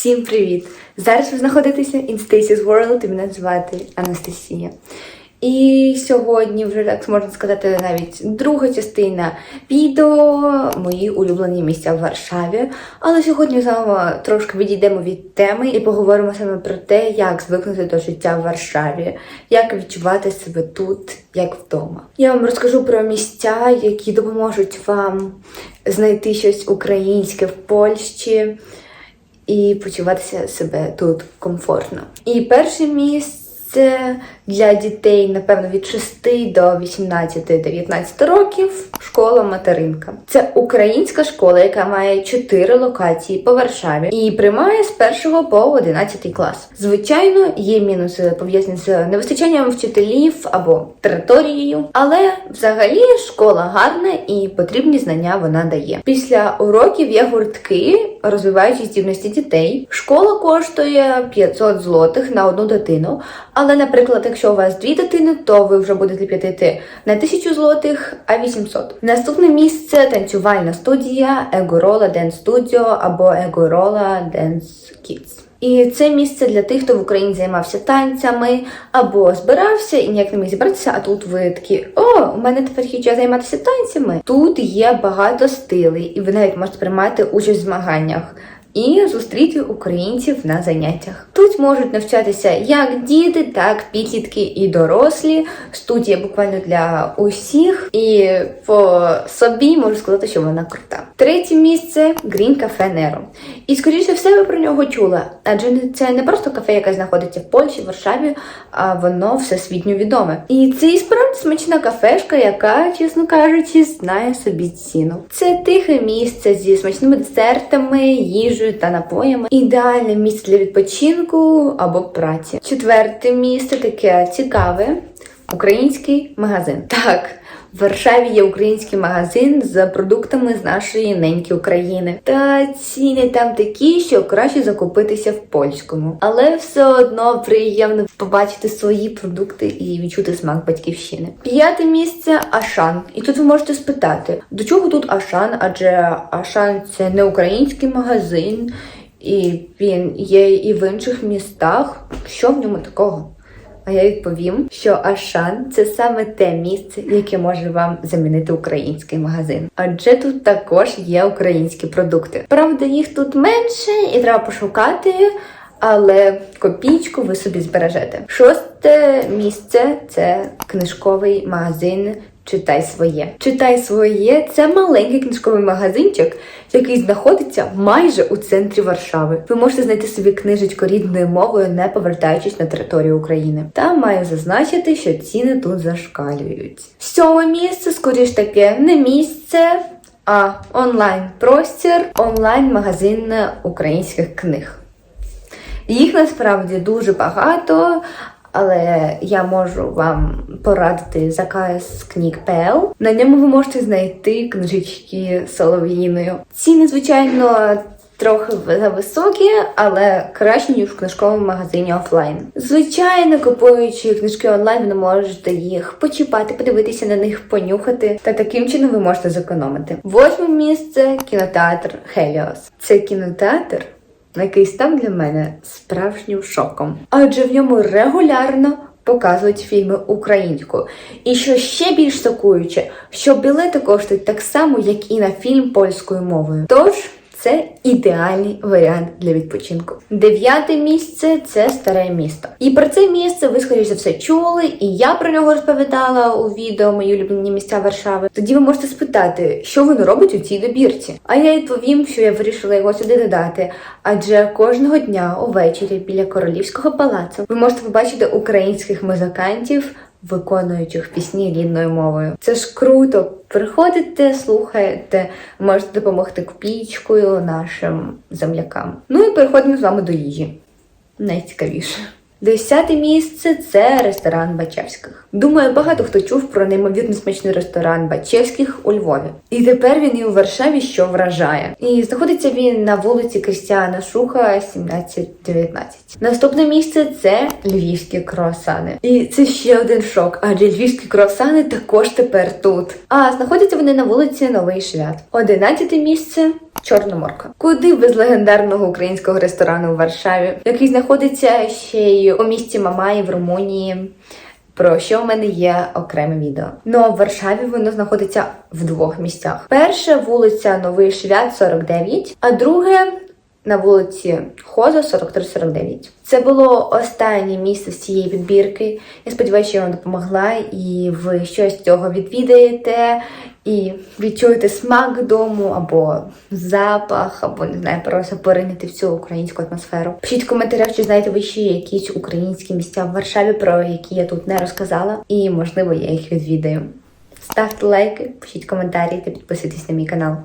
Всім привіт! Зараз ви знаходитеся in Stacey's World і мене звати Анастасія. І сьогодні вже так можна сказати навіть друга частина відео мої улюблені місця в Варшаві. Але сьогодні з вами трошки відійдемо від теми і поговоримо саме про те, як звикнути до життя в Варшаві, як відчувати себе тут, як вдома. Я вам розкажу про місця, які допоможуть вам знайти щось українське в Польщі і почуватися себе тут комфортно. І перше місце для дітей, напевно, від 6 до 18-19 років школа материнка. Це українська школа, яка має 4 локації по Варшаві і приймає з 1 по 11 клас. Звичайно, є мінуси пов'язані з невистачанням вчителів або територією, але взагалі школа гарна і потрібні знання вона дає. Після уроків є гуртки, розвиваючи здібності дітей. Школа коштує 500 злотих на одну дитину. Але, наприклад, якщо у вас дві дитини, то ви вже будете платити не 1000 злотих, а 800. Наступне місце танцювальна студія Егорола Dance Studio або Егорола Dance Kids. І це місце для тих, хто в Україні займався танцями або збирався і ніяк не міг зібратися. А тут ви такі: о, у мене тепер є час займатися танцями. Тут є багато стилей, і ви навіть можете приймати участь в змаганнях. І зустріти українців на заняттях. Тут можуть навчатися як діти, так підлітки і дорослі. Студія буквально для усіх. І по собі можу сказати, що вона крута. Третє місце Green Cafe Nero. І скоріше все ви про нього чули, адже це не просто кафе, яке знаходиться в Польщі, в Варшаві, а воно всесвітньо відоме. І це і справді смачна кафешка, яка, чесно кажучи, знає собі ціну. Це тихе місце зі смачними десертами, їжею та напоями. Ідеальне місце для відпочинку або праці. Четверте місце таке цікаве. Український магазин. Так, в Варшаві є український магазин з продуктами з нашої неньки України. Та ціни там такі, що краще закупитися в польському. Але все одно приємно побачити свої продукти і відчути смак батьківщини. П'яте місце Ашан. І тут ви можете спитати, до чого тут Ашан? Адже Ашан це не український магазин, і він є і в інших містах. Що в ньому такого? А я відповім, що Ашан це саме те місце, яке може вам замінити український магазин. Адже тут також є українські продукти. Правда, їх тут менше і треба пошукати. Але копійку ви собі збережете. Шосте місце це книжковий магазин. Читай своє. Читай своє це маленький книжковий магазинчик, який знаходиться майже у центрі Варшави. Ви можете знайти собі книжечку рідною мовою, не повертаючись на територію України. Та маю зазначити, що ціни тут зашкалюють. Сьоме місце, скоріш таке, не місце. А онлайн-простір, онлайн-магазин українських книг. Їх насправді дуже багато, але я можу вам порадити заказ книг.pl. На ньому ви можете знайти книжечки солов'їною. Ціни, звичайно, трохи зависокі, але краще, ніж в книжковому магазині офлайн. Звичайно, купуючи книжки онлайн, ви можете їх почіпати, подивитися на них, понюхати. Та таким чином ви можете зекономити. Восьме місце кінотеатр Хеліос. Це кінотеатр який став для мене справжнім шоком. Адже в ньому регулярно показують фільми українською. І що ще більш шокуюче, що білети коштують так само, як і на фільм польською мовою. Тож. Це ідеальний варіант для відпочинку. Дев'яте місце це старе місто. І про це місце ви, скоріш за все, чули, і я про нього розповідала у відео мої улюблені місця Варшави. Тоді ви можете спитати, що воно робить у цій добірці. А я відповім, що я вирішила його сюди додати. Адже кожного дня увечері біля королівського палацу ви можете побачити українських музикантів виконуючих пісні рідною мовою. Це ж круто. Приходите, слухаєте, можете допомогти копійкою нашим землякам. Ну і переходимо з вами до їжі. Найцікавіше. Десяте місце це ресторан Бачевських. Думаю, багато хто чув про неймовірно смачний ресторан Бачевських у Львові. І тепер він і у Варшаві, що вражає. І знаходиться він на вулиці Кристіана Шуха, 17-19. Наступне місце це львівські круасани. І це ще один шок, адже львівські круасани також тепер тут. А знаходяться вони на вулиці Новий Швят. Одинадцяте місце Чорна морка. Куди без легендарного українського ресторану у Варшаві, який знаходиться ще й у місті Мамаї в Румунії. Про що в мене є окреме відео. Ну а в Варшаві воно знаходиться в двох місцях. Перше вулиця Новий Швят 49, а друге на вулиці Хоза 4349. Це було останнє місце з цієї підбірки. Я сподіваюся, що я вам допомогла, і ви щось цього відвідаєте і відчуєте смак дому, або запах, або не знаю, просто поринити в цю українську атмосферу. Пишіть в коментарях, чи знаєте ви ще якісь українські місця в Варшаві, про які я тут не розказала, і можливо я їх відвідаю. Ставте лайки, пишіть коментарі та підписуйтесь на мій канал.